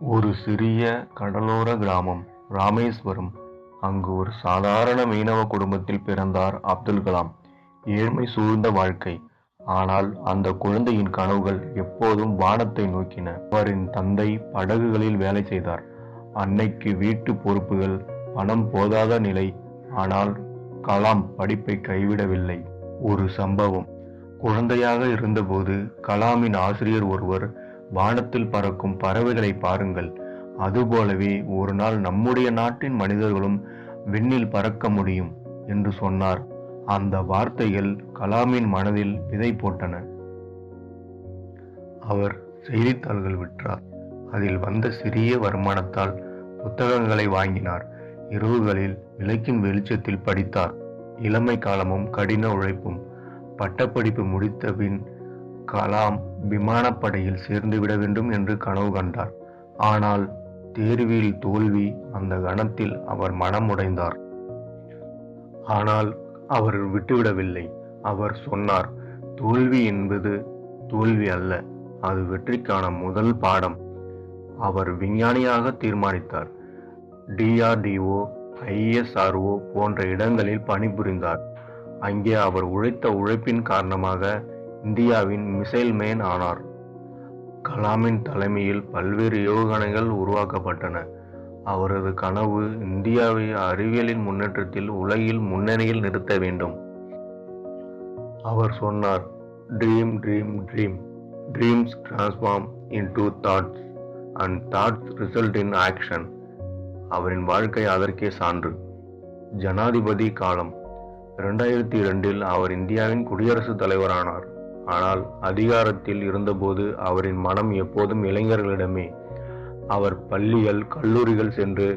ஒரு சிறிய கடலோர கிராமம் ராமேஸ்வரம். அங்கு ஒரு சாதாரண மீனவ குடும்பத்தில் பிறந்தார் அப்துல் கலாம். ஏழ்மை சூழ்ந்த வாழ்க்கை. ஆனால் அந்த குழந்தையின் கனவுகள் எப்போதும் வானத்தை நோக்கின. அவரின் தந்தை படகுகளில் வேலை செய்தார். அன்னைக்கு வீட்டு பொறுப்புகள் பணம் போதாத நிலை. ஆனால் கலாம் படிப்பை கைவிடவில்லை. ஒரு சம்பவம். குழந்தையாக இருந்தபோது கலாமின் ஆசிரியர் ஒருவர் வானத்தில் பறக்கும் பறவைகளை பாருங்கள். அதுபோலவே ஒரு நாள் நம்முடைய நாட்டின் மனிதர்களும் விண்ணில் பறக்க முடியும் என்று சொன்னார். அந்த வார்த்தைகள் கலாமின் மனதில் விதை போட்டன. அவர் செய்தித்தாள்கள் விற்றார். அதில் வந்த சிறிய வருமானத்தால் புத்தகங்களை வாங்கினார். இரவுகளில் விளக்கின் வெளிச்சத்தில் படித்தார். இளமை காலமும் கடின உழைப்பும் பட்டப்படிப்பு முடித்த பின் கலாம் விமானப்படையில் சேர்ந்துவிட வேண்டும் என்று கனவு கண்டார். ஆனால் தேர்வில் தோல்வி அந்த கணத்தில் அவர் மனம் உடைந்தார் ஆனால் அவர் விட்டுவிடவில்லை. அவர் சொன்னார் தோல்வி என்பது தோல்வி அல்ல அது வெற்றிக்கான முதல் பாடம். அவர் விஞ்ஞானியாக தீர்மானித்தார். டிஆர்டிஓ ஐஎஸ்ஆர்ஓ போன்ற இடங்களில் பணிபுரிந்தார். அங்கே அவர் உழைத்த உழைப்பின் காரணமாக இந்தியாவின் மிசைல் மேன் ஆனார். கலாமின் தலைமையில் பல்வேறு ஏவுகணைகள் உருவாக்கப்பட்டன. அவரது கனவு இந்தியாவை அறிவியலின் முன்னேற்றத்தில் உலகில் முன்னணியில் நிறுத்த வேண்டும். அவர் சொன்னார் dream dream dream dreams transform into thoughts and thoughts result in action அவரின் வாழ்க்கை அதற்கே சான்று. ஜனாதிபதி காலம். இரண்டாயிரத்தி இரண்டில் அவர் இந்தியாவின் குடியரசுத் தலைவரானார். ஆனால் அதிகாரத்தில் இருந்தபோது அவரின் மனம் எப்போதும் இளைஞர்களிடமே. அவர் பள்ளிகள் கல்லூரிகள் சென்று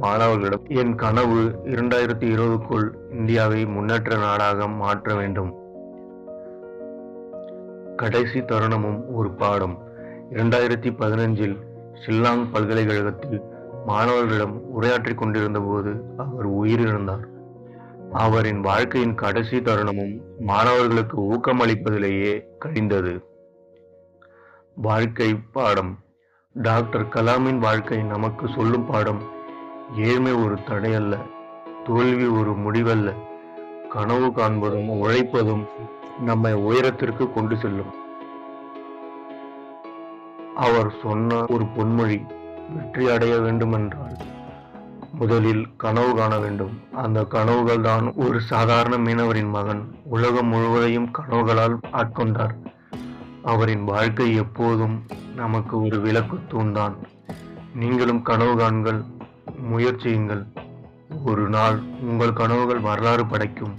மாணவர்களிடம் என் கனவு இரண்டாயிரத்தி இருபதுக்குள் இந்தியாவை முன்னேற்ற நாடாக மாற்ற வேண்டும். கடைசி தருணமும் ஒரு பாடம். இரண்டாயிரத்தி பதினஞ்சில் ஷில்லாங் பல்கலைக்கழகத்தில் மாணவர்களிடம் உரையாற்றிக் கொண்டிருந்த போது அவர் உயிரிழந்தார். அவரின் வாழ்க்கையின் கடைசி தருணமும் மாணவர்களுக்கு ஊக்கமளிப்பதிலேயே கழிந்தது. வாழ்க்கை பாடம். டாக்டர் கலாமின் வாழ்க்கை நமக்கு சொல்லும் பாடம் ஏழ்மை ஒரு தடையல்ல தோல்வி ஒரு முடிவல்ல. கனவு காண்பதும் உழைப்பதும் நம்மை உயரத்திற்கு கொண்டு செல்லும். அவர் சொன்ன ஒரு பொன்மொழி வெற்றி அடைய வேண்டுமென்றால் முதலில் கனவு காண வேண்டும். அந்த கனவுகள் தான் ஒரு சாதாரண மீனவரின் மகன். உலகம் முழுவதையும் கனவுகளால் ஆட்கொண்டார். அவரின் வாழ்க்கை எப்போதும் நமக்கு ஒரு விளக்கு தூண்தான். நீங்களும் கனவு காண்கள் முயற்சியுங்கள். ஒரு நாள் உங்கள் கனவுகள் வரலாறு படைக்கும்.